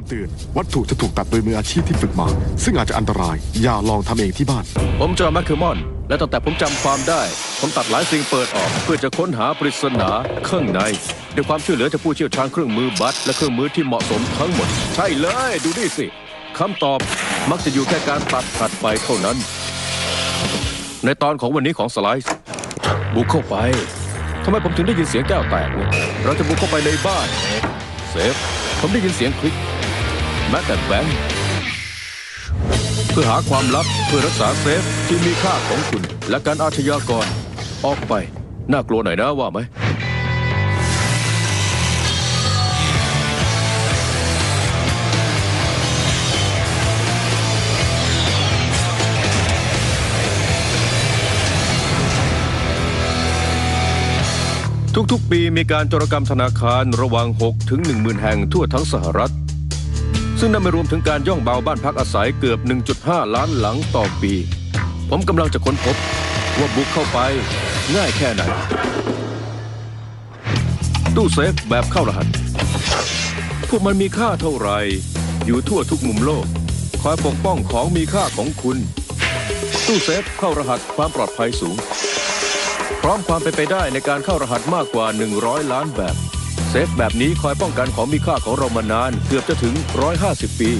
ำเตือน วัตถุจะถูกตัดโดยมืออาชีพที่ฝึกมา ซึ่งอาจจะอันตราย อย่าลองทำเองที่บ้าน ผมจอแมคเคอร์มอน และตั้งแต่ผมจำความได้ ผมตัดหลายสิ่งเปิดออก เพื่อจะค้นหาปริศนาข้างในด้วยความช่วยเหลือจากผู้เชี่ยวชาญเครื่องมือบัตและเครื่องมือที่เหมาะสมทั้งหมด ใช่เลย ดูนี่สิคำตอบมักจะอยู่แค่การตัดตัดไปเท่านั้น ในตอนของวันนี้ของสไลด์บุกเข้าไปทำไมผมถึงได้ยินเสียงแก้วแตกเนี่ยเราจะบุกเข้าไปในบ้านเซฟผมได้ยินเสียงคลิก ม้แต่แบงค์เพื่อหาความลับเพื่อรักษาเซฟที่มีค่าของคุณ และการอาชญากร ออกไป น่ากลัวหน่อยนะว่าไหมทุกๆ ปีมีการโจรกรรมธนาคารระหว่าง 6 ถึง 10,000 แห่งทั่วทั้งสหรัฐ ซึ่งนั่นไม่รวมถึงการย่องเบาบ้านพักอาศัยเกือบ 1.5 ล้านหลังต่อปี ผมกำลังจะค้นพบว่าบุกเข้าไปง่ายแค่ไหน ตู้เซฟแบบเข้ารหัส พวกมันมีค่าเท่าไหร่ อยู่ทั่วทุกมุมโลก คอยปกป้องของมีค่าของคุณ ตู้เซฟเข้ารหัสความปลอดภัยสูง พร้อมความเป็นไปได้ในการเข้ารหัสมากกว่า 100 ล้านแบบ เซฟแบบนี้คอยป้องกันของมีค่าของเรามานานเกือบจะถึง 150 ปี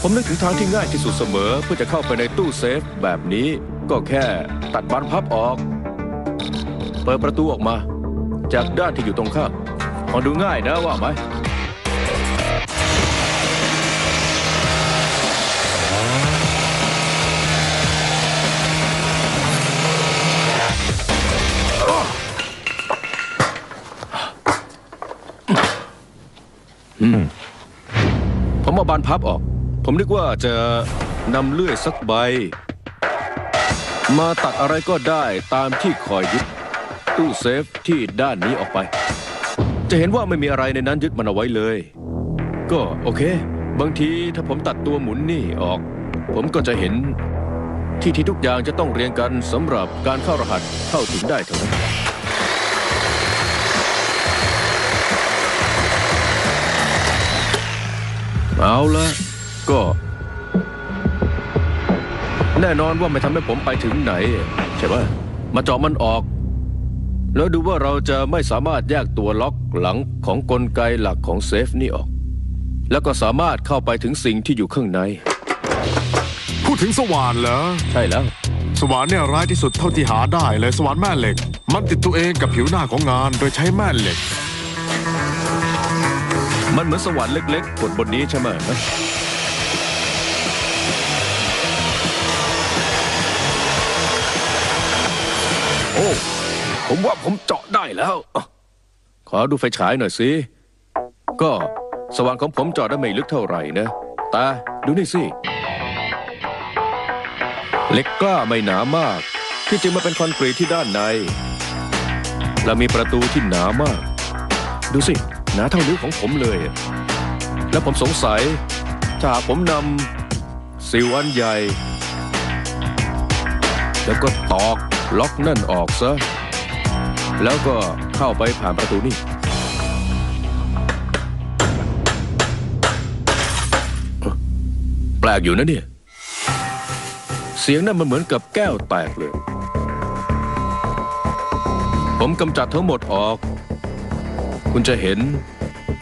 ผมนึกถึงทางที่ง่ายที่สุดเสมอ เพื่อจะเข้าไปในตู้เซฟแบบนี้ก็แค่ตัดบานพับออก เปิดประตูออกมา จากด้านที่อยู่ตรงข้ามมองดูง่ายนะว่าไหมาบานพับออก ผมนึกว่าจะนำเลื่อยสักใบ มาตัดอะไรก็ได้ตามที่คอยยึด ตู้เซฟที่ด้านนี้ออกไป จะเห็นว่าไม่มีอะไรในนั้นยึดมันเอาไว้เลย ก็โอเค บางทีถ้าผมตัดตัวหมุนนี่ออก ผมก็จะเห็นที่ที่ทุกอย่างจะต้องเรียงกันสำหรับการเข้ารหัสเข้าถึงได้เท่านั้น เอาละก็ แน่นอนว่าไม่ทำให้ผมไปถึงไหน ใช่ไหมมาเจาะมันออก แล้วดูว่าเราจะไม่สามารถแยกตัวล็อกหลังของกลไกหลักของเซฟนี่ออก แล้วก็สามารถเข้าไปถึงสิ่งที่อยู่ข้างใน พูดถึงสว่านเหรอ ใช่แล้ว สว่านเนี่ยร้ายที่สุดเท่าที่หาได้เลยสว่านแม่เหล็ก มันติดตัวเองกับผิวหน้าของงานโดยใช้แม่เหล็ก มันเหมือนสวรรค์เล็กๆบนบนนี้ใช่ไหมโอ้ ผมว่าผมเจาะได้แล้ว ขอดูไฟฉายหน่อยสิ ก็สว่านของผมเจาะได้ไม่ลึกเท่าไหร่นะตาดูนี่สิเหล็กกล้าไม่หนามาก ที่จริงมันเป็นคอนกรีตที่ด้านใน และมีประตูที่หนามาก ดูสิ หนาเท่านิ้วของผมเลย แล้วผมสงสัย ถ้าหากผมนำสิวอันใหญ่ แล้วก็ตอกล็อกนั่นออกซะ แล้วก็เข้าไปผ่านประตูนี่แปลกอยู่นะเนี่ย เสียงนั่นมันเหมือนกับแก้วแตกเลย ผมกำจัดทั้งหมดออก คุณจะเห็น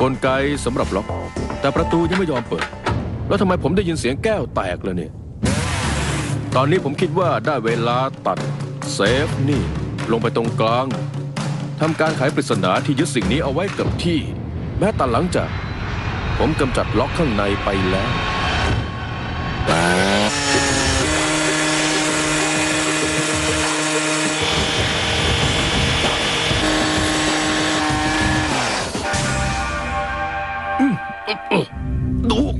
กลไกสำหรับล็อก แต่ประตูยังไม่ยอมเปิด แล้วทำไมผมได้ยินเสียงแก้วแตกเลยเนี่ย ตอนนี้ผมคิดว่าได้เวลาตัดเซฟนี่ ลงไปตรงกลางทำการไขปริศนาที่ยึดสิ่งนี้เอาไว้กับที่ แม้แต่หลังจาก ผมกำจัดล็อกข้างในไปแล้ว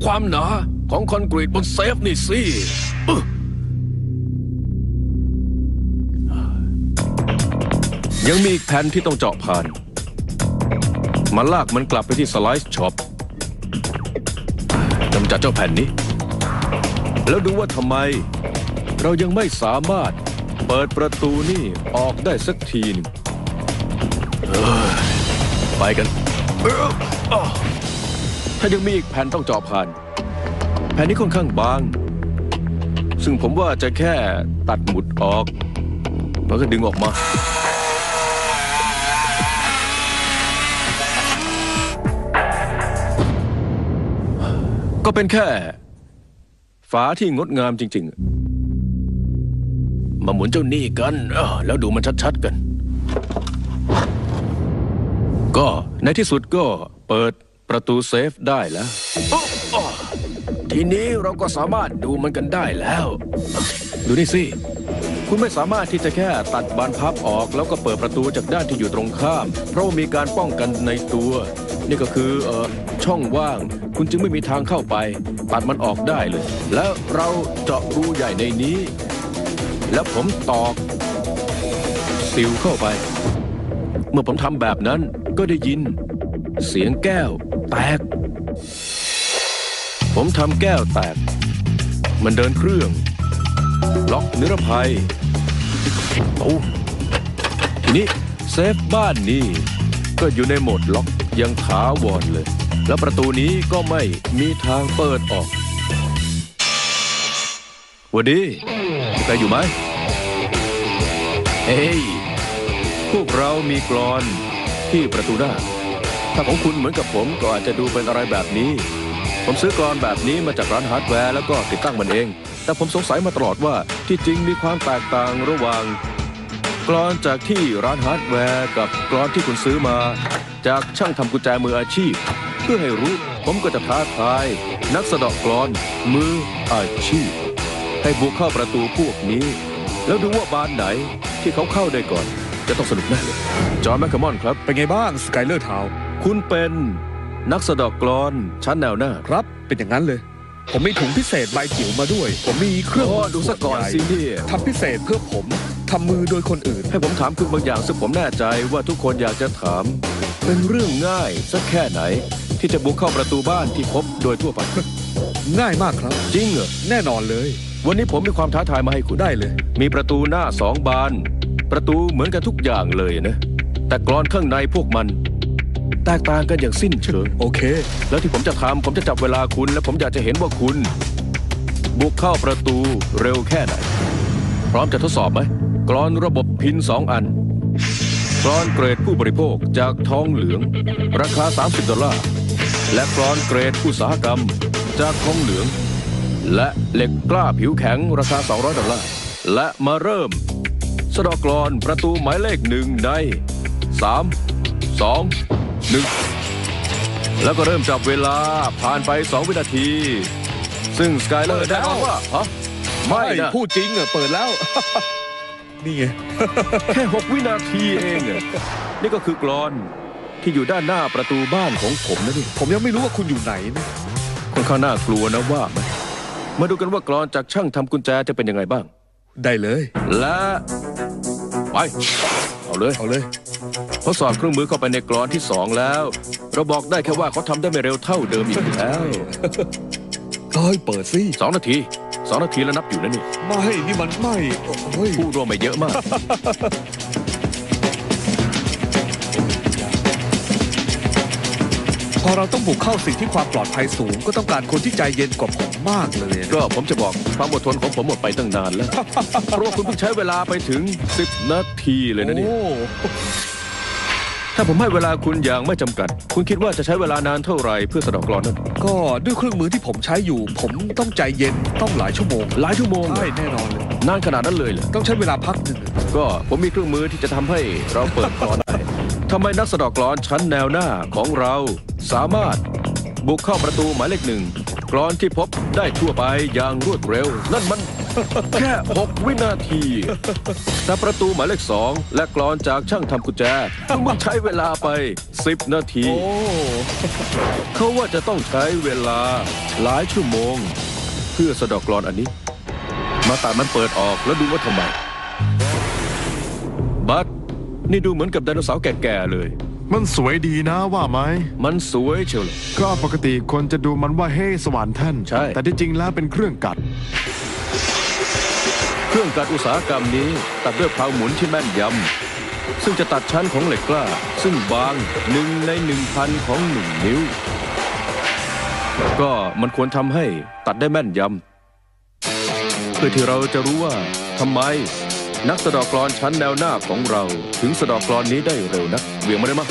ความหนาของคอนกรีตบนเซฟนี่สิยังมีอีกแผ่นที่ต้องเจาะผ่าน มาลากมันกลับไปที่สไลด์ช็อปกำจัดเจ้าแผ่นนี้ แล้วดูว่าทำไม เรายังไม่สามารถเปิดประตูนี่ออกได้สักทีนึงไปกันอ ถ้ายังมีอีกแผ่นต้องเจาะผ่าน แผ่นนี้ค่อนข้างบาง ซึ่งผมว่าจะแค่ตัดหมุดออก แล้วก็ดึงออกมา ก็เป็นแค่ ฝาที่งดงามจริง ๆ มาหมุนเจ้านี่กันแล้วดูมันชัดๆกัน ก็ในที่สุดก็เปิด ประตูเซฟได้แล้วอ๊ะอ๊ะทีนี้เราก็สามารถดูมันกันได้แล้ว ดูนี่สิ คุณไม่สามารถที่จะแค่ตัดบานพับออก แล้วก็เปิดประตูจากด้านที่อยู่ตรงข้าม เพราะว่ามีการป้องกันในตัว นี่ก็คือเออช่องว่าง คุณจึงไม่มีทางเข้าไป ตัดมันออกได้เลย แล้วเราเจาะรูใหญ่ในนี้ แล้วผมตอกซิลเข้าไป เมื่อผมทำแบบนั้นก็ได้ยิน เสียงแก้ว แตก ผมทำแก้วแตก มันเดินเครื่อง ล็อกนิรภัยโอ้ทีนี้เซฟบ้านนี่ก็อยู่ในโหมดล็อกยังถาวรเลย แล้วประตูนี้ก็ไม่มีทางเปิดออกวัสดีมีใครอยู่ไหมเฮ้ยพวกเรามีกรอนที่ประตูหน้า ถ้าของคุณเหมือนกับผมก็อาจจะดูเป็นอะไรแบบนี้ ผมซื้อกรอนแบบนี้มาจากร้านฮาร์ดแวร์แล้วก็ติดตั้งมันเอง แต่ผมสงสัยมาตลอดว่าที่จริงมีความแตกต่างระหว่างกรอนจากที่ร้านฮาร์ดแวร์กับกรอนที่คุณซื้อมา จากช่างทำกุญแจมืออาชีพ เพื่อให้รู้ผมก็จะท้าทาย นักสะเดอกกรอน มืออาชีพ ให้บุกเข้าประตูพวกนี้ แล้วดูว่าบานไหนที่เขาเข้าได้ก่อน จะต้องสนุกแน่เลยจอห์นแมคคามอนครับ เป็นไงบ้างสกายเลอร์ทาว คุณเป็นนักสะเดอกกรอนชั้นแนวหน้าครับเป็นอย่างนั้นเลย ผมมีถุงพิเศษใบจิ๋วมาด้วย ผมมีเครื่องโอ้ดูซะก่อนสิเนี่ยทำพิเศษเพื่อผมทำมือโดยคนอื่น ให้ผมถามคุณบางอย่างซึ่งผมแน่ใจว่าทุกคนอยากจะถาม เป็นเรื่องง่ายสักแค่ไหน ที่จะบุกเข้าประตูบ้านที่พบโดยทั่วไป ง่ายมากครับ จริงเหรอ แน่นอนเลยวันนี้ผมมีความท้าทายมาให้คุณ ได้เลย มีประตูหน้าสองบาน ประตูเหมือนกันทุกอย่างเลยนะ แต่กรอนข้างในพวกมัน แตกต่างกันอย่างสิ้นเชิง โอเค แล้วที่ผมจะทำผมจะจับเวลาคุณ และผมอยากจะเห็นว่าคุณ บุกเข้าประตูเร็วแค่ไหน พร้อมจะทดสอบไหมกรอนระบบพินสองอันกรอนเกรดผู้บริโภคจากทองเหลือง ราคา 30 ดอลลาร์ และกรอนเกรดอุตสาหกรรม จากทองเหลือง และเหล็กกล้าผิวแข็งราคา 200 ดอลลาร์ และมาเริ่ม สะเดอกกรอนประตูหมายเลขหนึ่งใน 3 2 1แล้วก็เริ่มจับเวลาผ่านไป 2 วินาที ซึ่งสกายเลอร์เปิดแล้ได้วบอกว่าฮะไม่นะพูดจริงเหรอเปิดแล้ว นี่ไงแค่6วินาทีเองอะนี่ก็คือกรอนที่อยู่ด้านหน้าประตูบ้านของผมนะนี่ผมยังไม่รู้ว่าคุณอยู่ไหนนะค่อนข้างน่ากลัวนะว่าไหมมาดูกันว่ากรอนจากช่างทำกุญแจจะเป็นยังไงบ้าง ได้เลย และ ไป เอาเลย เอาเลย ทดสอบเครื่องมือเข้าไปในกรอนที่สองแล้ว เราบอกได้แค่ว่าเขาทำได้ไม่เร็วเท่าเดิมอีกแล้ว เฮ้ยเปิดสิสองนาทีสองนาทีแล้วนับอยู่นะนี่ไม่นี่มันไม่โอ้ยผู้ร่วมมาเยอะมาก พอเราต้องบุกเข้าสิ่งที่ความปลอดภัยสูง ก็ต้องการคนที่ใจเย็นกว่าผมมากเลยนะ ก็ผมจะบอกความอดทนของผมหมดไปตั้งนานแล้ว เพราะว่าคุณเพิ่งใช้เวลาไปถึง 10 นาทีเลยนะนี่ โอ้ ถ้าผมให้เวลาคุณอย่างไม่จำกัด คุณคิดว่าจะใช้เวลานานเท่าไหร่เพื่อสะเดอกกรอนนั้นก็ด้วยเครื่องมือที่ผมใช้อยู่ ผมต้องใจเย็นต้องหลายชั่วโมงหลายชั่วโมงใช่แน่นอนเลยนานขนาดนั้นเลยเหรอ ต้องใช้เวลาพักหนึ่งก็ผมมีเครื่องมือที่จะทำให้เราเปิดกรอนได้ทำไมนักสะเดอกกรอนชั้นแนวหน้าของเราสามารถบุกเข้าประตูหมายเลขหนึ่งกรอนที่พบได้ทั่วไปอย่างรวดเร็ว นั่นมัน แค่ 6 วินาที แต่ประตูหมายเลขสองและกรอนจากช่างทำกุญแจมันใช้เวลาไป 10 นาทีโอ้เขาว่าจะต้องใช้เวลาหลายชั่วโมง เพื่อสะเดอกกรอนอันนี้ มาตัดมันเปิดออกแล้วดูว่าทำไม บัตนี่ดูเหมือนกับไดโนเสาร์แก่ๆเลย มันสวยดีนะว่าไหม มันสวยเชียวเลยก็ปกติคนจะดูมันว่าเฮ้สวรรค์แท่นใช่ แต่ที่จริงแล้วเป็นเครื่องกัด เครื่องกัดอุตสาหกรรมนี้ตัดด้วยเพลาหมุนที่แม่นยำ ซึ่งจะตัดชั้นของเหล็กกล้า ซึ่งบางหนึ่งในหนึ่งพันของหนึ่งนิ้ว ก็มันควรทำให้ตัดได้แม่นยำ เพื่อที่เราจะรู้ว่าทำไมนักสะดอกกลอนชั้นแนวหน้าของเรา ถึงสะดอกกลอนนี้ได้เร็วนักเวียงมาได้มั้ย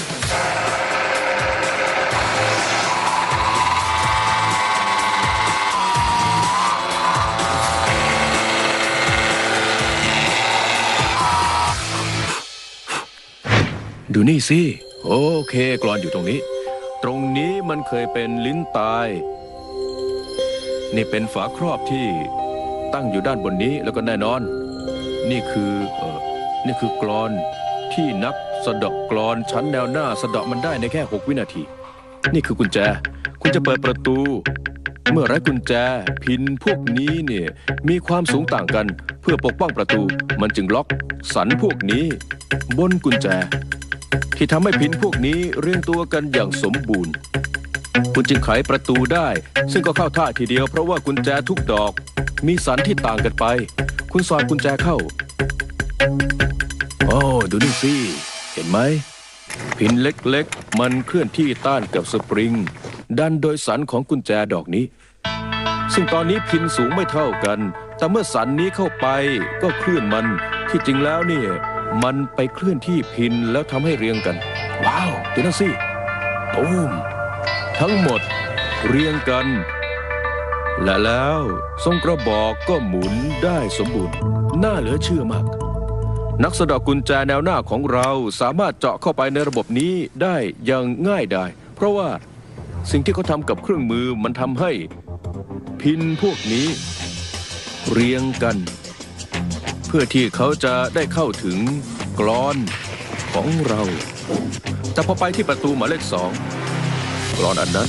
ดูนี่สิ โอเคกรอนอยู่ตรงนี้ ตรงนี้มันเคยเป็นลิ้นตาย นี่เป็นฝาครอบที่ตั้งอยู่ด้านบนนี้แล้วก็แน่นอน นี่คือเออนี่คือกรอนที่นักสะเดอกกรอนชั้นแนวหน้าสะเดาะมันได้ในแค่ 6 วินาที นี่คือกุญแจ คุณจะเปิดประตู เมื่อไร้กุญแจพินพวกนี้เนี่ยมีความสูงต่างกัน เพื่อปกป้องประตู มันจึงล็อกสันพวกนี้ บนกุญแจ ที่ทำให้พินพวกนี้เรียงตัวกันอย่างสมบูรณ์ คุณจึงไขประตูได้ ซึ่งก็เข้าท่าทีเดียวเพราะว่ากุญแจทุกดอก มีสันที่ต่างกันไป คุณสอดกุญแจเข้า โอ้ดูนี่สิ เห็นไหม พินเล็กๆ มันเคลื่อนที่ต้านกับสปริง ดันโดยสันของกุญแจดอกนี้ ซึ่งตอนนี้พินสูงไม่เท่ากัน แต่เมื่อสันนี้เข้าไปก็เคลื่อนมันที่จริงแล้วเนี่ย มันไปเคลื่อนที่พินแล้วทำให้เรียงกัน ว้าวดูนั่นสิตูมทั้งหมดเรียงกัน และแล้วทรงกระบอกก็หมุนได้สมบูรณ์ น่าเหลือเชื่อมาก นักสะดอกกุญแจแนวหน้าของเราสามารถเจาะเข้าไปในระบบนี้ได้อย่างง่ายดายเพราะว่าสิ่งที่เขาทำกับเครื่องมือมันทำให้ พินพวกนี้ เรียงกัน เพื่อที่เขาจะได้เข้าถึงกรอนของเรา แต่พอไปที่ประตูหมายเลขสองกรอนอันนั้น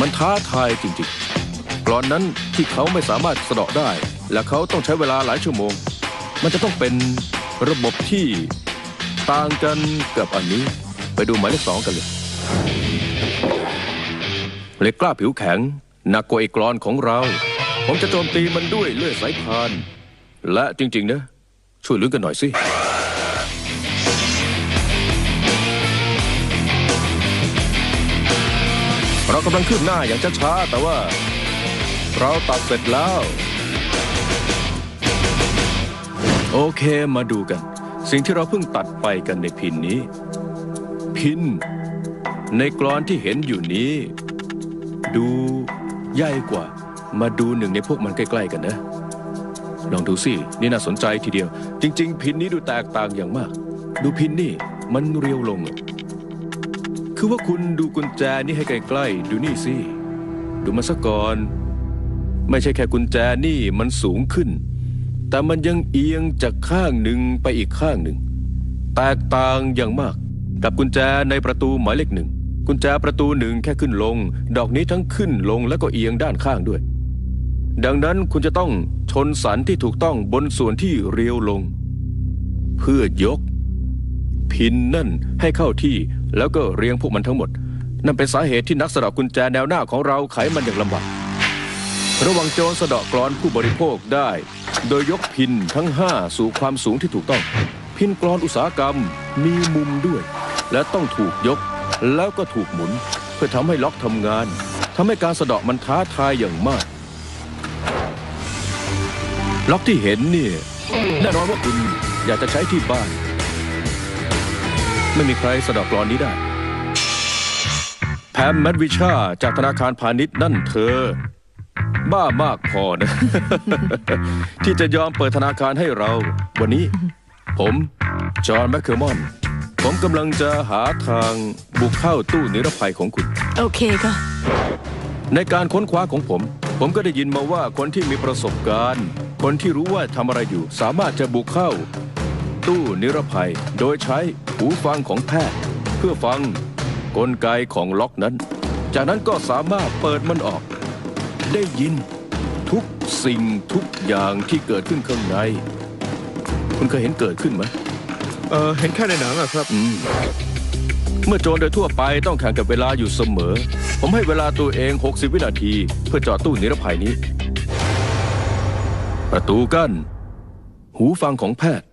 มันท้าทายจริงๆกรอนนั้นที่เขาไม่สามารถสะเดาะได้ และเขาต้องใช้เวลาหลายชั่วโมง มันจะต้องเป็นระบบที่ต่างกันกับอันนี้ ไปดูหมายเลขสองกันเลยเหล็กกล้าผิวแข็งหนักกว่าไอ้กรอนของเรา ผมจะโจมตีมันด้วยเลื่อยสายพาน และจริง ๆ นะ ช่วยลุ้นกันหน่อยสิ เรากำลังคืบหน้าอย่างช้าๆแต่ว่า เราตัดเสร็จแล้ว โอเคมาดูกัน สิ่งที่เราเพิ่งตัดไปกันในพินนี้ พิน ในกรอนที่เห็นอยู่นี้ ดูใหญ่กว่า มาดูหนึ่งในพวกมันใกล้ ๆ กันนะ ลองดูสิ นี่น่าสนใจทีเดียว จริง ๆ พินนี้ดูแตกต่างอย่างมาก ดูพินนี่มันเรียวลงอะคือว่าคุณดูกุญแจนี่ให้ใกล้ๆ ดูนี่สิ ดูมันซะก่อน ไม่ใช่แค่กุญแจนี่มันสูงขึ้น แต่มันยังเอียงจากข้างหนึ่งไปอีกข้างหนึ่ง แตกต่างอย่างมาก กับกุญแจในประตูหมายเลขหนึ่ง กุญแจประตูหนึ่งแค่ขึ้นลง ดอกนี้ทั้งขึ้นลงแล้วก็เอียงด้านข้างด้วย ดังนั้นคุณจะต้อง นสันที่ถูกต้องบนส่วนที่เรียวลง เพื่อยก พินนั่นให้เข้าที่แล้วก็เรียงพวกมันทั้งหมด นั่นเป็นสาเหตุที่นักสะเดอกกุญแจแนวหน้าของเราไขมันอย่างลำบากระวังโจรสะเดาะกรอนผู้บริโภคได้ โดยยกพินทั้งห้าสู่ความสูงที่ถูกต้อง พินกรอนอุตสาหกรรมมีมุมด้วย และต้องถูกยกแล้วก็ถูกหมุน เพื่อทำให้ล็อกทำงานทำให้การสะเดาะมันท้าทายอย่างมาก ล็อกที่เห็นเนี่ยแน่นอนว่าคุณอยากจะใช้ที่บ้าน ไม่มีใครสะเดอกกรอนนี้ได้ แพมแมดวิชาจากธนาคารพาณิชย์นั่นเธอ บ้ามากพอนะ ที่จะยอมเปิดธนาคารให้เรา วันนี้ ผม จอห์นแมคเคอร์มอน ผมกำลังจะหาทางบุกเข้าตู้นิรภัยของคุณ โอเคค่ะ ในการค้นคว้าของผม ผมก็ได้ยินมาว่าคนที่มีประสบการณ์ คนที่รู้ว่าทำอะไรอยู่สามารถจะบุกเข้า ตู้นิรภัยโดยใช้หูฟังของแพทย์ เพื่อฟังกลไกของล็อกนั้น จากนั้นก็สามารถเปิดมันออก ได้ยินทุกสิ่งทุกอย่างที่เกิดขึ้นข้างใน คุณเคยเห็นเกิดขึ้นไหมเออเห็นแค่ในหนังอะครับ อืมเมื่อโจรโดยทั่วไปต้องแข่งกับเวลาอยู่เสมอ ผมให้เวลาตัวเอง 60 วินาที เพื่อจอดตู้นิรภัยนี้ ประตูกัน้น หูฟังของแพทย์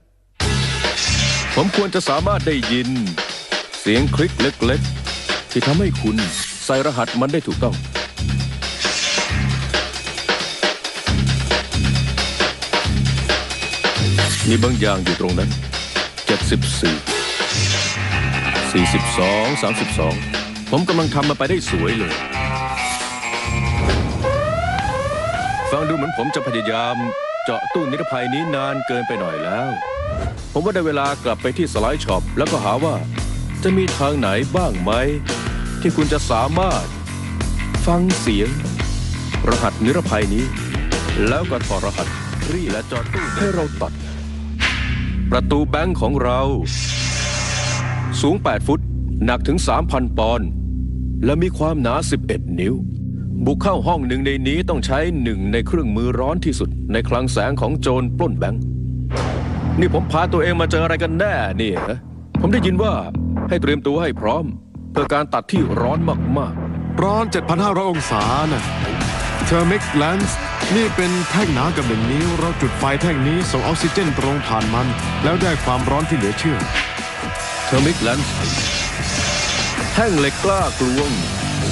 ผมควรจะสามารถได้ยิน เสียงคลิกเล็กๆ ที่ทำให้คุณใส่รหัสมันได้ถูกต้องมีบางอย่างอยู่ตรงนั้น 74 42 32 ผมกำลังทำมาไปได้สวยเลย ฟังดูเหมือนผมจะพยายามเจาะตู้นิรภัยนี้นานเกินไปหน่อยแล้ว ผมว่าได้เวลากลับไปที่สไลด์ช็อปแล้วก็หาว่าจะมีทางไหนบ้างไหม ที่คุณจะสามารถ ฟังเสียง รหัสนิรภัยนี้ แล้วก็ถอดรหัสรี่และจอดตู้ให้เราตัด ประตูแบงค์ของเรา สูง 8 ฟุต หนักถึง 3,000 ปอนด์และมีความหนา 11 นิ้ว บุกเข้าห้องหนึ่งในนี้ต้องใช้หนึ่งในเครื่องมือร้อนที่สุด ในคลังแสงของโจรปล้นแบงค์นี่ผมพาตัวเองมาเจออะไรกันแน่เนี่ยฮะผมได้ยินว่าให้เตรียมตัวให้พร้อมเพื่อการตัดที่ร้อนมากร้อน 7,500 องศาน่ะเทอร์มิกแลนส์นี่เป็นแท่งหนากับหนึ่งนิ้ว เราจุดไฟแท่งนี้ส่งออกซิเจนตรงผ่านมัน แล้วได้ความร้อนที่เหลือเชื่อๆเทอร์มิกแลนส์แท่งเหล็กกล้ากลวง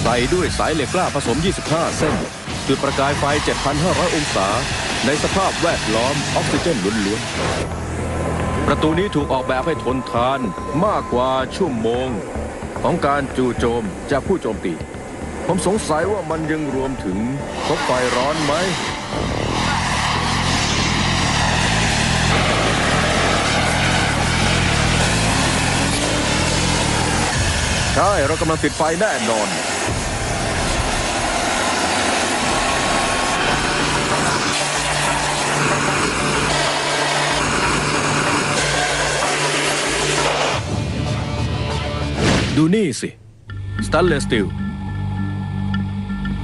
ใส่ด้วยสายเหล็กกล้าผสม 25 เส้น จุดประกายไฟ 7,500 องศา ในสภาพแวดล้อมออกซิเจนล้วนๆ ประตูนี้ถูกออกแบบให้ทนทานมากกว่าชั่วโมง ของการจู่โจมจากผู้โจมตี ผมสงสัยว่ามันยังรวมถึงพบไฟร้อนไหมใช่ เรากำลังติดไฟแน่นอน ดูนี่สิ สแตนเลสสตีล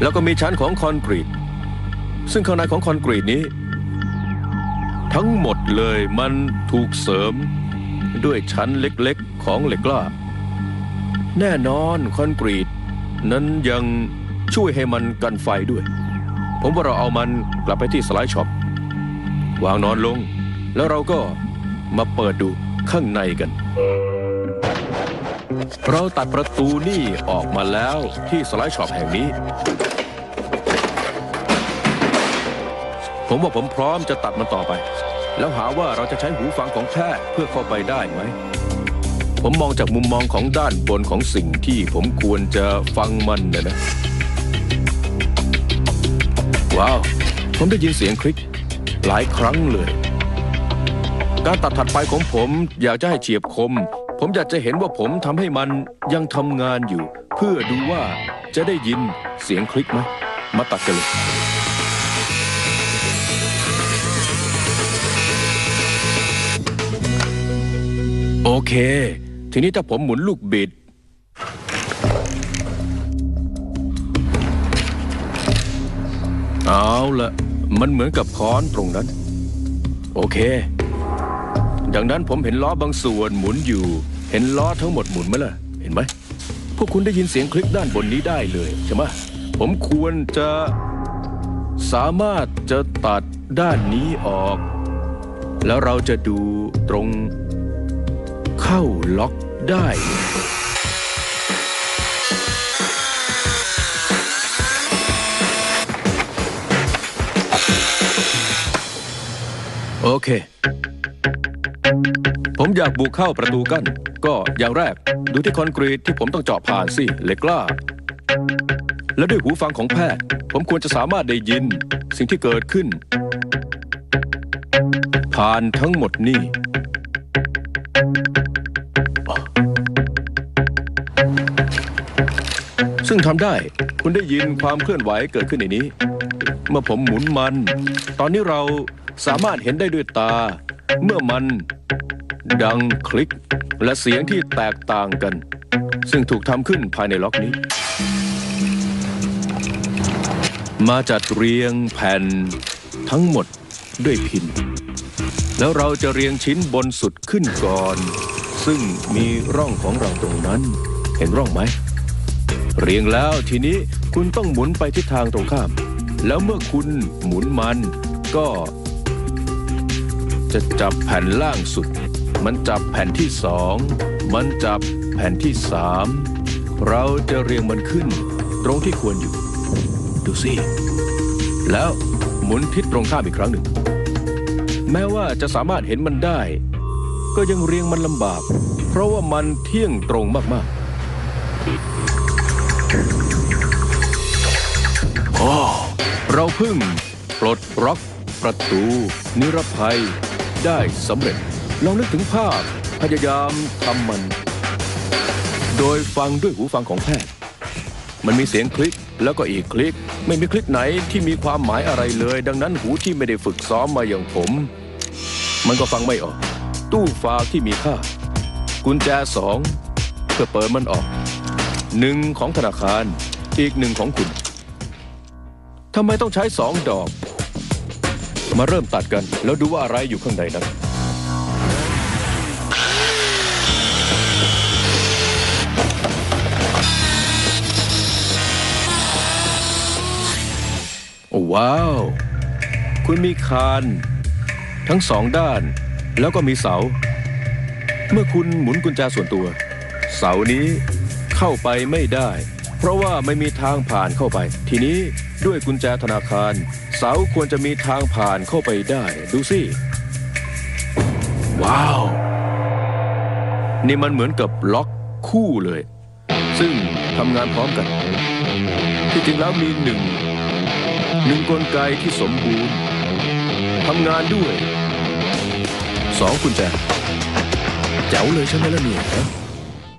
แล้วก็มีชั้นของคอนกรีต ซึ่งข้างในของคอนกรีตนี้ ทั้งหมดเลยมันถูกเสริมด้วยชั้นเล็กๆของเหล็กกล้า แน่นอนคอนกรีต นั้นยังช่วยให้มันกันไฟด้วย ผมว่าเราเอามันกลับไปที่สไลด์ช็อป วางนอนลง แล้วเราก็มาเปิดดูข้างในกัน เราตัดประตูนี่ออกมาแล้วที่สไลด์ช็อปแห่งนี้ ผมว่าผมพร้อมจะตัดมันต่อไป แล้วหาว่าเราจะใช้หูฟังของแพทย์เพื่อเข้าไปได้ไหม ผมมองจากมุมมองของด้านบนของสิ่งที่ผมควรจะฟังมันนะนะ ว้าว ผมได้ยินเสียงคลิก หลายครั้งเลย การตัดถัดไปของผมอยากจะให้เฉียบคม ผมอยากจะเห็นว่าผมทำให้มันยังทำงานอยู่ เพื่อดูว่าจะได้ยินเสียงคลิกไหมมาตัดกันเลยโอเค ทีนี้ถ้าผมหมุนลูกบิด เอาละมันเหมือนกับค้อนตรงนั้น โอเค ดังนั้นผมเห็นล้อบางส่วนหมุนอยู่ เห็นล้อทั้งหมดหมุนไหมล่ะ เห็นไหม พวกคุณได้ยินเสียงคลิกด้านบนนี้ได้เลยใช่ไหมผมควรจะสามารถจะตัดด้านนี้ออก แล้วเราจะดูตรงเข้าล็อกได้โอเค ผมอยากบุกเข้าประตูกั้น ก็อย่างแรก ดูที่คอนกรีตที่ผมต้องเจาะผ่านสิเหล็กกล้า และด้วยหูฟังของแพทย์ ผมควรจะสามารถได้ยินสิ่งที่เกิดขึ้น ผ่านทั้งหมดนี่ซึ่งทำได้คุณได้ยินความเคลื่อนไหวเกิดขึ้นในนี้ เมื่อผมหมุนมัน ตอนนี้เราสามารถเห็นได้ด้วยตา เมื่อมัน ดังคลิก และเสียงที่แตกต่างกัน ซึ่งถูกทำขึ้นภายในล็อกนี้ มาจัดเรียงแผ่นทั้งหมดด้วยพิน แล้วเราจะเรียงชิ้นบนสุดขึ้นก่อน ซึ่งมีร่องของเราตรงนั้น เห็นร่องไหม เรียงแล้วทีนี้คุณต้องหมุนไปทิศทางตรงข้าม แล้วเมื่อคุณหมุนมันก็จะจับแผ่นล่างสุด มันจับแผ่นที่สองมันจับแผ่นที่สามเราจะเรียงมันขึ้น ตรงที่ควรอยู่ ดูสิ แล้วหมุนทิศตรงข้ามอีกครั้งหนึ่ง แม้ว่าจะสามารถเห็นมันได้ ก็ยังเรียงมันลำบาก เพราะว่ามันเที่ยงตรงมากๆโอ้เราเพิ่งปลดล็อกประตูนิรภัยได้สำเร็จ ลองนึกถึงภาพพยายามทำมัน โดยฟังด้วยหูฟังของแพทย์ มันมีเสียงคลิกแล้วก็อีกคลิก ไม่มีคลิกไหนที่มีความหมายอะไรเลย ดังนั้นหูที่ไม่ได้ฝึกซ้อมมาอย่างผม มันก็ฟังไม่ออก ตู้ฝาที่มีค่า กุญแจสองเพื่อเปิดมันออกหนึ่งของธนาคารอีกหนึ่งของคุณทำไมต้องใช้สองดอก มาเริ่มตัดกันแล้วดูว่าอะไรอยู่ข้างในนั้น ว้าว คุณมีคาน ทั้งสองด้าน แล้วก็มีเสา เมื่อคุณหมุนกุญแจส่วนตัว เสานี้เข้าไปไม่ได้ เพราะว่าไม่มีทางผ่านเข้าไป ทีนี้ด้วยกุญแจธนาคาร เสาควรจะมีทางผ่านเข้าไปได้ ดูสิ ว้าว นี่มันเหมือนกับล็อกคู่เลย ซึ่งทำงานพร้อมกัน ที่จริงแล้วมีหนึ่ง หนึ่งกลไกที่สมบูรณ์ทำงานด้วยสองกุญแจแจ๋วเลยใช่ไหมล่ะเนี่ย